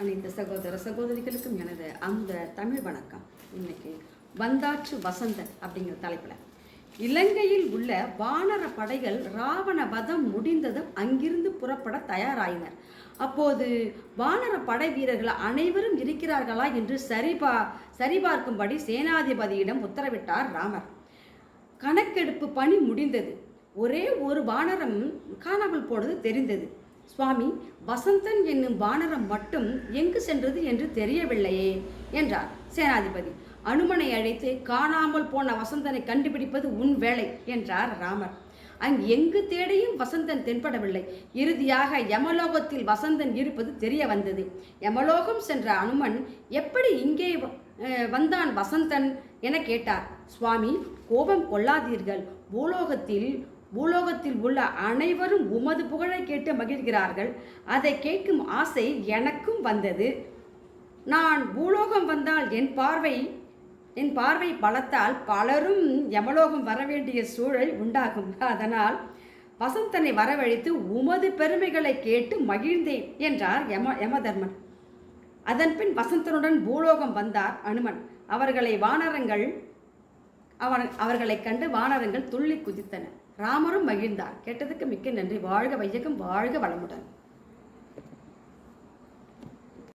அனைத்து சகோதர சகோதரிகளுக்கும் எனது அந்த தமிழ் வணக்கம். இன்னைக்கு வந்தாச்சு வசந்தன் அப்படிங்கிற தலைப்பில். இலங்கையில் உள்ள வானர படைகள் ராவண வதம் முடிந்ததும் அங்கிருந்து புறப்பட தயாராயினர். அப்போது வானர படை வீரர்கள் அனைவரும் இருக்கிறார்களா என்று சரிபா சரிபார்க்கும்படி சேனாதிபதியிடம் உத்தரவிட்டார் ராமர். கணக்கெடுப்பு பணி முடிந்தது. ஒரே ஒரு வானரம் காணாமல் போனது தெரிந்தது. சுவாமி வசந்தன் என்னும் வானரம் மட்டும் எங்கு சென்றது என்று தெரியவில்லையே என்றார். சேனாதிபதி அனுமனை அழைத்து காணாமல் போன வசந்தனை கண்டுபிடிப்பது உன் வேலை என்றார் ராமர். அங்கு எங்கு தேடியும் வசந்தன் தென்படவில்லை. இறுதியாக யமலோகத்தில் வசந்தன் இருப்பது தெரிய வந்தது. யமலோகம் சென்ற அனுமன் எப்படி இங்கே வந்தான் வசந்தன்? என கேட்டார். சுவாமி கோபம் கொள்ளாதீர்கள். பூலோகத்தில் பூலோகத்தில் உள்ள அனைவரும் உமது புகழை கேட்டு மகிழ்கிறார்கள். அதை கேட்கும் ஆசை எனக்கும் வந்தது. நான் பூலோகம் வந்தால் என் பார்வை என் பார்வை பலத்தால் பலரும் யமலோகம் வர வேண்டிய சூழல் உண்டாகும். அதனால் வசந்தனை வரவழைத்து உமது பெருமைகளை கேட்டு மகிழ்ந்தேன் என்றார் யம யமதர்மன். அதன்பின் வசந்தனுடன் பூலோகம் வந்தார் அனுமன். அவர்களை வானரங்கள் அவன் அவர்களைக் கண்டு வானரங்கள் துள்ளி குதித்தன. ராமரும் மகிழ்ந்தார். கேட்டதுக்கு மிக்க நன்றி. வாழ்க வையகம் வாழ்க வளமுடன்.